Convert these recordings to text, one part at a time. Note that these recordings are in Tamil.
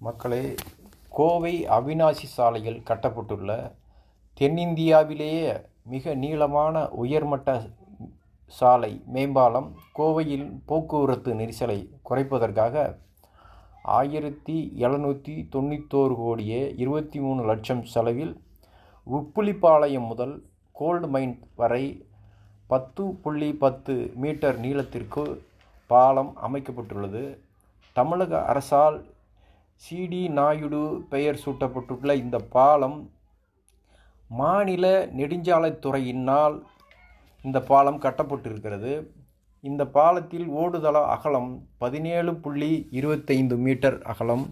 மக்களே கோவை அவினாசி சாலையில் கட்டப்பட்டுள்ள தென்னிந்தியாவிலேயே மிக நீளமான உயர்மட்ட சாலை மேம்பாலம் கோவையில் போக்குவரத்து நெரிசலை குறைப்பதற்காக ஆயிரத்தி எழுநூற்றி தொண்ணூத்தோரு கோடியே இருபத்தி மூணு லட்சம் செலவில் உப்புளிப்பாளையம் முதல் கோல்டு மைன் வரை பத்து புள்ளி பத்து மீட்டர் நீளத்திற்கு பாலம் அமைக்கப்பட்டுள்ளது. தமிழக அரசால் சிடி நாயுடு பெயர் சூட்டப்பட்டுள்ள இந்த பாலம் மாநில நெடுஞ்சாலைத்துறையினால் இந்த பாலம் கட்டப்பட்டிருக்கிறது. இந்த பாலத்தில் ஓடுதள அகலம் பதினேழு புள்ளி இருபத்தைந்து மீட்டர் அகலம்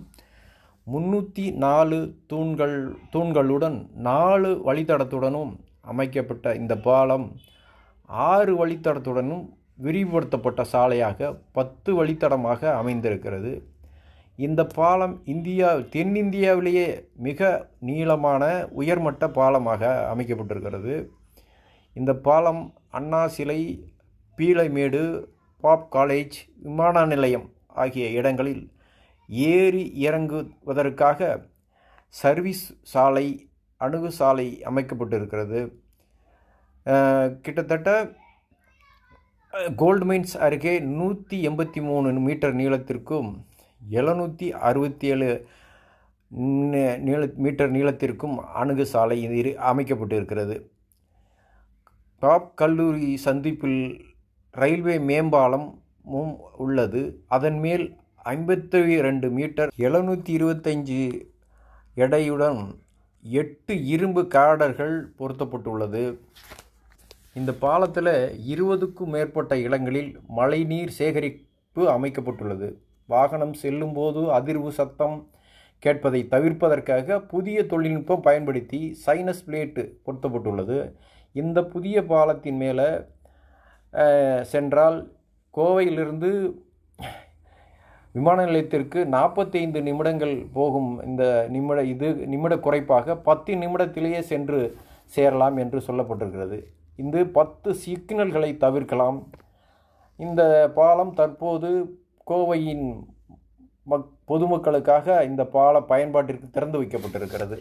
முன்னூற்றி நாலு தூண்கள் தூண்களுடன் நாலு வழித்தடத்துடனும் அமைக்கப்பட்ட இந்த பாலம் ஆறு வழித்தடத்துடனும் விரிவுபடுத்தப்பட்ட சாலையாக பத்து வழித்தடமாக அமைந்திருக்கிறது. இந்த பாலம் இந்தியா தென்னிந்தியாவிலேயே மிக நீளமான உயர்மட்ட பாலமாக அமைக்கப்பட்டிருக்கிறது. இந்த பாலம் அண்ணா சிலை பீளைமேடு பாப் காலேஜ் விமான நிலையம் ஆகிய இடங்களில் ஏறி இறங்குவதற்காக சர்வீஸ் சாலை அணுகு சாலை அமைக்கப்பட்டிருக்கிறது. கிட்டத்தட்ட கோல்டு மைன்ஸ் அருகே நூற்றி எண்பத்தி மூணு மீட்டர் நீளத்திற்கும் எழுநூற்றி அறுபத்தி ஏழு நீள மீட்டர் நீளத்திற்கும் அணுகு சாலை இது அமைக்கப்பட்டிருக்கிறது. டாப் கல்லூரி சந்திப்பில் ரயில்வே மேம்பாலமும் உள்ளது. அதன் மேல் ஐம்பத்தி ரெண்டு மீட்டர் எழுநூற்றி இருபத்தஞ்சி எடையுடன் எட்டு இரும்பு காடர்கள் பொருத்தப்பட்டுள்ளது. இந்த பாலத்தில் இருபதுக்கும் மேற்பட்ட இடங்களில் மழைநீர் சேகரிப்பு அமைக்கப்பட்டுள்ளது. வாகனம் செல்லும்போது அதிர்வு சத்தம் கேட்பதை தவிர்ப்பதற்காக புதிய தொழில்நுட்பம் பயன்படுத்தி சைனஸ் பிளேட்டு பொருத்தப்பட்டுள்ளது. இந்த புதிய பாலத்தின் மேலே சென்றால் கோவையிலிருந்து விமான நிலையத்திற்கு நாற்பத்தைந்து நிமிடங்கள் போகும் இந்த நிமிட இது நிமிட குறைப்பாக பத்து நிமிடத்திலேயே சென்று சேரலாம் என்று சொல்லப்பட்டிருக்கிறது. இந்த பத்து சிக்னல்களை தவிர்க்கலாம். இந்த பாலம் தற்போது கோவையின் மக் பொதுமக்களுக்காக இந்த பால பயன்பாட்டிற்கு திறந்து வைக்கப்பட்டிருக்கிறது.